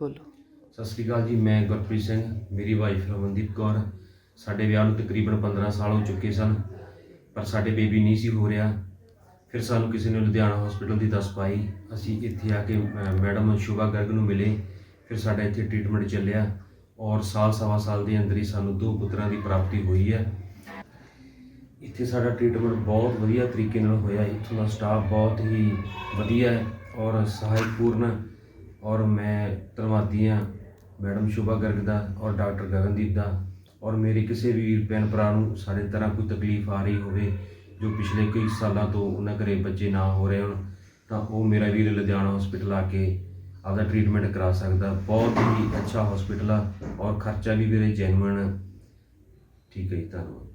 ਬੋਲੋ। ਸਤਿ ਸ੍ਰੀ ਅਕਾਲ ਜੀ ਮੈਂ ਗੁਰਪ੍ਰੀਤ ਸਿੰਘ ਮੇਰੀ ਵਾਈਫ ਰਮਨਦੀਪ ਕੌਰ। ਸਾਡੇ ਵਿਆਹ ਨੂੰ ਤਕਰੀਬਨ 15 ਸਾਲ ਹੋ ਚੁੱਕੇ ਸਨ ਪਰ ਸਾਡੇ ਬੇਬੀ ਨਹੀਂ ਸੀ ਹੋ ਰਿਹਾ। ਫਿਰ ਸਾਨੂੰ ਕਿਸੇ ਨੇ ਲੁਧਿਆਣਾ ਹਸਪੀਟਲ ਦੀ ਦੱਸ ਪਾਈ। ਅਸੀਂ ਇੱਥੇ ਆ ਕੇ ਅ, ਮੈਡਮ ਸ਼ੁਭਾ ਗਰਗ ਨੂੰ ਮਿਲੇ। ਫਿਰ ਸਾਡਾ ਇੱਥੇ ਟ੍ਰੀਟਮੈਂਟ ਚੱਲਿਆ ਔਰ ਸਾਲ ਸਵਾ ਸਾਲ ਦੇ ਅੰਦਰ ਹੀ ਸਾਨੂੰ ਦੋ ਪੁੱਤਰਾਂ ਦੀ ਪ੍ਰਾਪਤੀ ਹੋਈ ਹੈ। ਇੱਥੇ ਸਾਡਾ ਟ੍ਰੀਟਮੈਂਟ ਬਹੁਤ ਵਧੀਆ ਤਰੀਕੇ ਨਾਲ ਹੋਇਆ। ਇੱਥੋਂ ਦਾ ਸਟਾਫ ਬਹੁਤ ਹੀ ਵਧੀਆ ਹੈ ਔਰ ਸਹਾਇਕਪੂਰਨ ਔਰ ਮੈਂ ਧੰਨਵਾਦੀ ਹਾਂ ਮੈਡਮ ਸ਼ੁਭਾ ਗਰਗ ਦਾ ਔਰ ਡਾਕਟਰ ਗਗਨਦੀਪ ਦਾ ਔਰ ਮੇਰੇ ਕਿਸੇ ਵੀ ਭੈਣ ਭਰਾ ਨੂੰ ਸਾਡੇ ਤਰ੍ਹਾਂ ਕੋਈ ਤਕਲੀਫ ਆ ਰਹੀ ਹੋਵੇ ਜੋ ਪਿਛਲੇ ਕਈ ਸਾਲਾਂ ਤੋਂ ਉਹਨਾਂ ਘਰੇ ਬੱਚੇ ਨਾ ਹੋ ਰਹੇ ਹੋਣ, ਤਾਂ ਉਹ ਮੇਰਾ ਵੀਰ ਲੁਧਿਆਣਾ ਹਸਪੀਟਲ ਆ ਕੇ ਆਪਦਾ ਟ੍ਰੀਟਮੈਂਟ ਕਰਾ ਸਕਦਾ। ਬਹੁਤ ਹੀ ਅੱਛਾ ਹਸਪੀਟਲ ਆ ਔਰ ਖਰਚਾ ਵੀ ਵੀਰੇ ਜੈਨੂਇਨ ਠੀਕ ਹੈ ਜੀ, ਧੰਨਵਾਦ।